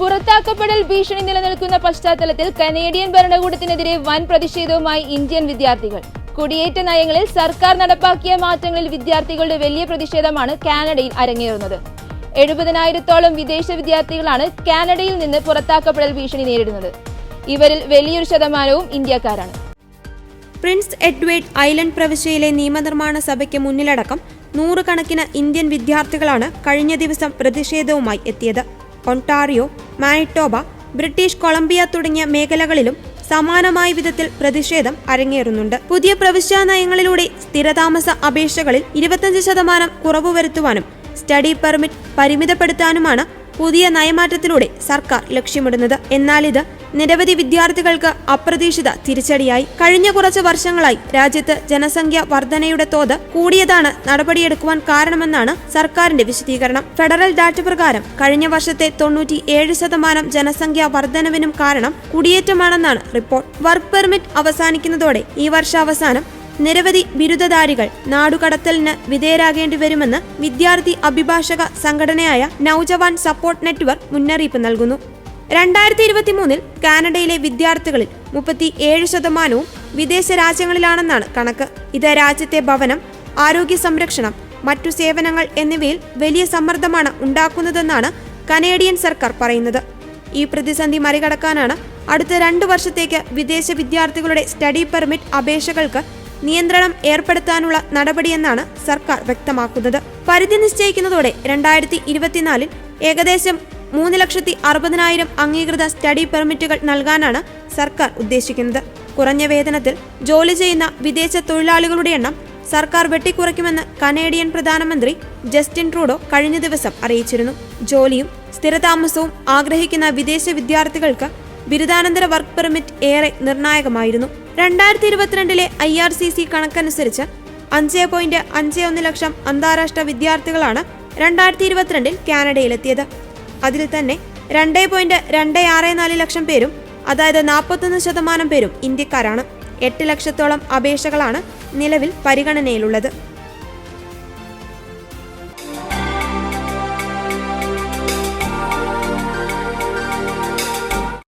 പുറത്താക്കപ്പെടൽ ഭീഷണി നിലനിൽക്കുന്ന പശ്ചാത്തലത്തിൽ കനേഡിയൻ ഭരണകൂടത്തിനെതിരെ വൻ പ്രതിഷേധവുമായി ഇന്ത്യൻ വിദ്യാർത്ഥികൾ. കുടിയേറ്റ നയങ്ങളിൽ സർക്കാർ നടപ്പാക്കിയ മാറ്റങ്ങളിൽ വിദ്യാർത്ഥികളുടെ വലിയ പ്രതിഷേധമാണ് കാനഡയിൽ അരങ്ങേറുന്നത്. എഴുപതിനായിരത്തോളം വിദേശ വിദ്യാർത്ഥികളാണ് കാനഡയിൽ നിന്ന് പുറത്താക്കപ്പെടൽ ഭീഷണി നേരിടുന്നത്. ഇവരിൽ വലിയൊരു ശതമാനവും ഇന്ത്യക്കാരാണ്. പ്രിൻസ് എഡ്വേർഡ് ഐലൻഡ് പ്രവിശ്യയിലെ നിയമനിർമ്മാണ സഭയ്ക്ക് മുന്നിലടക്കം നൂറുകണക്കിന് ഇന്ത്യൻ വിദ്യാർത്ഥികളാണ് കഴിഞ്ഞ ദിവസം പ്രതിഷേധവുമായി എത്തിയത്. ഒണ്ടാറിയോ മാനിറ്റോബ ബ്രിട്ടീഷ് കൊളംബിയ തുടങ്ങിയ മേഖലകളിലും സമാനമായ വിധത്തിൽ പ്രതിഷേധം അരങ്ങേറുന്നുണ്ട്. പുതിയ പ്രവിശ്യാ നയങ്ങളിലൂടെ സ്ഥിരതാമസ അപേക്ഷകളിൽ ഇരുപത്തഞ്ച് ശതമാനം കുറവ് വരുത്തുവാനും സ്റ്റഡി പെർമിറ്റ് പരിമിതപ്പെടുത്താനുമാണ് പുതിയ നയമാറ്റത്തിലൂടെ സർക്കാർ ലക്ഷ്യമിടുന്നത്. എന്നാൽ ഇത് നിരവധി വിദ്യാർത്ഥികൾക്ക് അപ്രതീക്ഷിത തിരിച്ചടിയായി. കഴിഞ്ഞ കുറച്ച് വർഷങ്ങളായി രാജ്യത്ത് ജനസംഖ്യ വർധനയുടെ തോത് കൂടിയതാണ് നടപടിയെടുക്കുവാൻ കാരണമെന്നാണ് സർക്കാരിന്റെ വിശദീകരണം. ഫെഡറൽ ഡാറ്റ പ്രകാരം കഴിഞ്ഞ വർഷത്തെ തൊണ്ണൂറ്റി ഏഴ് ശതമാനം ജനസംഖ്യ വർധനവിനും കാരണം കുടിയേറ്റമാണെന്നാണ് റിപ്പോർട്ട്. വർക്ക് പെർമിറ്റ് അവസാനിക്കുന്നതോടെ ഈ വർഷാവസാനം നിരവധി ബിരുദധാരികൾ നാടുകടത്തലിന് വിധേയരാകേണ്ടി വരുമെന്ന് വിദ്യാർത്ഥി അഭിഭാഷക സംഘടനയായ നൌജവാൻ സപ്പോർട്ട് നെറ്റ്വർക്ക് മുന്നറിയിപ്പ് നൽകുന്നു. രണ്ടായിരത്തി ഇരുപത്തി മൂന്നിൽ കാനഡയിലെ വിദ്യാർത്ഥികളിൽ മുപ്പത്തി ഏഴ് ശതമാനവും വിദേശ രാജ്യങ്ങളിലാണെന്നാണ് കണക്ക്. ഇത് രാജ്യത്തെ ഭവനം ആരോഗ്യ സംരക്ഷണം മറ്റു സേവനങ്ങൾ എന്നിവയിൽ വലിയ സമ്മർദ്ദമാണ് ഉണ്ടാക്കുന്നതെന്നാണ് കനേഡിയൻ സർക്കാർ പറയുന്നത്. ഈ പ്രതിസന്ധി മറികടക്കാനാണ് അടുത്ത രണ്ടു വർഷത്തേക്ക് വിദേശ വിദ്യാർത്ഥികളുടെ സ്റ്റഡി പെർമിറ്റ് അപേക്ഷകൾക്ക് നിയന്ത്രണം ഏർപ്പെടുത്താനുള്ള നടപടിയെന്നാണ് സർക്കാർ വ്യക്തമാക്കുന്നത്. പരിധി നിശ്ചയിക്കുന്നതോടെ രണ്ടായിരത്തി ഇരുപത്തിനാലിൽ ഏകദേശം മൂന്ന് ലക്ഷത്തി അറുപതിനായിരം അംഗീകൃത സ്റ്റഡി പെർമിറ്റുകൾ നൽകാനാണ് സർക്കാർ ഉദ്ദേശിക്കുന്നത്. കുറഞ്ഞ വേതനത്തിൽ ജോലി ചെയ്യുന്ന വിദേശ തൊഴിലാളികളുടെ എണ്ണം സർക്കാർ വെട്ടിക്കുറയ്ക്കുമെന്ന് കനേഡിയൻ പ്രധാനമന്ത്രി ജസ്റ്റിൻ ട്രൂഡോ കഴിഞ്ഞ ദിവസം അറിയിച്ചിരുന്നു. ജോലിയും സ്ഥിരതാമസവും ആഗ്രഹിക്കുന്ന വിദേശ വിദ്യാർത്ഥികൾക്ക് ബിരുദാനന്തര വർക്ക് പെർമിറ്റ് ഏറെ നിർണായകമായിരുന്നു. രണ്ടായിരത്തി ഇരുപത്തിരണ്ടിലെ ഐ ആർ സി സി കണക്കനുസരിച്ച് അഞ്ച് പോയിന്റ് അഞ്ച് ഒന്ന് ലക്ഷം അന്താരാഷ്ട്ര വിദ്യാർത്ഥികളാണ് രണ്ടായിരത്തി ഇരുപത്തിരണ്ടിൽ കാനഡയിലെത്തിയത്. അതിൽ തന്നെ രണ്ട് പോയിന്റ് രണ്ട് ആറ് നാല് ലക്ഷം പേരും അതായത് നാൽപ്പത്തൊന്ന് ശതമാനം പേരും ഇന്ത്യക്കാരാണ്. എട്ട് ലക്ഷത്തോളം അപേക്ഷകളാണ് നിലവിൽ പരിഗണനയിലുള്ളത്.